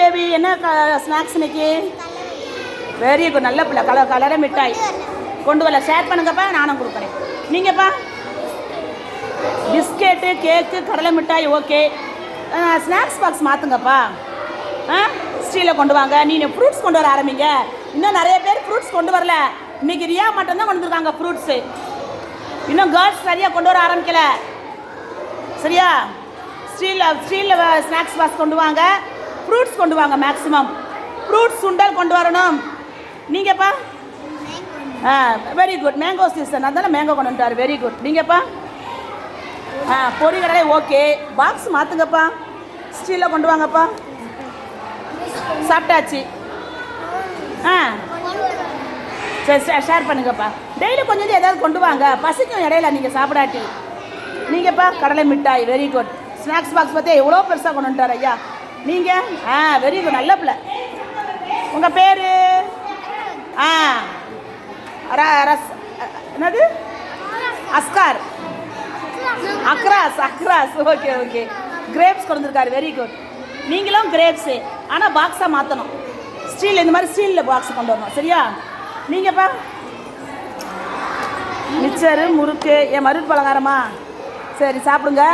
Baby என்ன snacks இன்னைக்கு? Very good நல்ல பிள்ளை. கலர் கலர மிட்டாய். கொண்டு வரல. ஷேர் பண்ணுங்கப்பா. நானும் கொடுக்குறேன். நீங்கப்பா. பிஸ்கெட்டு கேக்கு கடலை மிட்டாய். ஓகே ஸ்நாக்ஸ் பாக்ஸ் மாற்றுங்கப்பா ஆ ஸ்டீலில் கொண்டு வாங்க. நீங்கள் ஃப்ரூட்ஸ் கொண்டு வர ஆரம்பிங்க. இன்னும் நிறைய பேர் ஃப்ரூட்ஸ் கொண்டு வரல. இன்னைக்கு ரியா மட்டும்தான் கொண்டு வந்துருக்காங்க ஃப்ரூட்ஸு இன்னும் கேர்ள்ஸ் சரியாக கொண்டு வர ஆரம்பிக்கல. சரியா? ஸ்டீலில் ஸ்டீலில் ஸ்நாக்ஸ் பாக்ஸ் கொண்டு வாங்க. ஃப்ரூட்ஸ் கொண்டு வாங்க மேக்ஸிமம் ஃப்ரூட்ஸ் சுண்டல் கொண்டு வரணும். நீங்கப்பா? ஆ வெரி குட் மேங்கோ சீசன் அதனால மேங்கோ கொண்டு வந்துட்டார். Very good நீங்கப்பா? ஆ பொரி கடலை ஓகே பாக்ஸ் மாற்றுங்கப்பா ஸ்டீலில் கொண்டு வாங்கப்பா. சாப்பிட்டாச்சு. ஆ. சரி ஷே- ஷேர் பண்ணுங்கப்பா. டெய்லி கொஞ்சம் ஏதாவது கொண்டு வாங்க. பசிக்கும் இடையில நீங்கள் சாப்பிடாட்டி. நீங்கப்பா கடலை மிட்டாய் வெரி குட் ஸ்நாக்ஸ் பாக்ஸ் பார்த்தியா எவ்வளோ பெருசாக கொண்டு வந்துட்டார் ஐயா? நீங்கள் ஆ வெரி குட் நல்ல பிள்ளை. உங்கள் பேர்? ஆ. ரஸ் என்னது? அஸ்கார். அக்ராஸ் அக்ராஸ். Okay okay. கிரேப்ஸ் கொண்டு வெரி குட் நீங்களும் கிரேப்ஸு ஆனால் பாக்ஸாக மாற்றணும் ஸ்டீல் இந்த மாதிரி ஸ்டீலில் பாக்ஸ் கொண்டு வரணும். சரியா? நீங்கப்பா. மிச்சரு முறுக்கு என் மருது பலகாரமா? சரி சாப்பிடுங்க.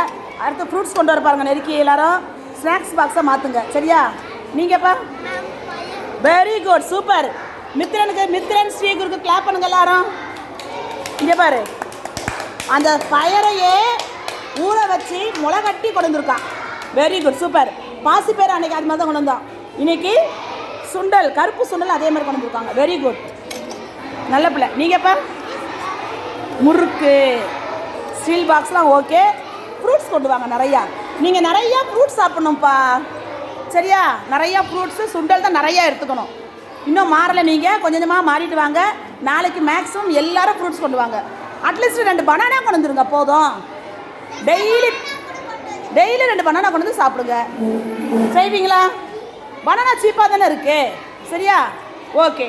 அடுத்து ஃப்ரூட்ஸ் கொண்டு வர பாருங்கள் நெருக்கி எல்லாரும். ஸ்நாக்ஸ் பாக்ஸை மாற்றுங்க சரியா? நீங்கப்பா. வெரி குட் சூப்பர் மித்ரனுக்கு மித்ரன் ஸ்ரீகுருக்கு கிளாப் பண்ணுங்க எல்லாரும். இங்கே பாரு. அந்த பயரையே ஊற வச்சு முளை கட்டி கொண்டு வந்திருக்கான். வெரி குட் சூப்பர் பாசி பேர் அன்னைக்கு அது மாதிரி தான் கொண்டு வந்தோம் இன்னைக்கு சுண்டல் கருப்பு சுண்டல் அதே மாதிரி கொண்டு வந்திருக்காங்க. வெரி குட் நல்ல பிள்ளை. நீங்கப்பா. முறுக்கு. ஸ்டீல் பாக்ஸ்லாம் ஓகே ஃப்ரூட்ஸ் கொண்டு வாங்க நிறையா. நீங்கள் நிறையா ஃப்ரூட்ஸ் சாப்பிட்ணும்ப்பா. சரியா? நிறையா ஃப்ரூட்ஸு சுண்டல் தான் நிறையா எடுத்துக்கணும். இன்னும் மாறலை நீங்கள் கொஞ்சம் கொஞ்சமாக மாறிட்டு வாங்க. நாளைக்கு மேக்ஸிமம் எல்லாரும் ஃப்ரூட்ஸ் கொண்டு வாங்க. அட்லீஸ்ட் ரெண்டு பனானா கொண்டு வந்துருங்க போதும். டெய்லி டெய்லி ரெண்டு பனானா கொண்டு வந்து சாப்பிடுங்க. செய்வீங்களா? பனானா சீப்பாக தானே இருக்குது சரியா? ஓகே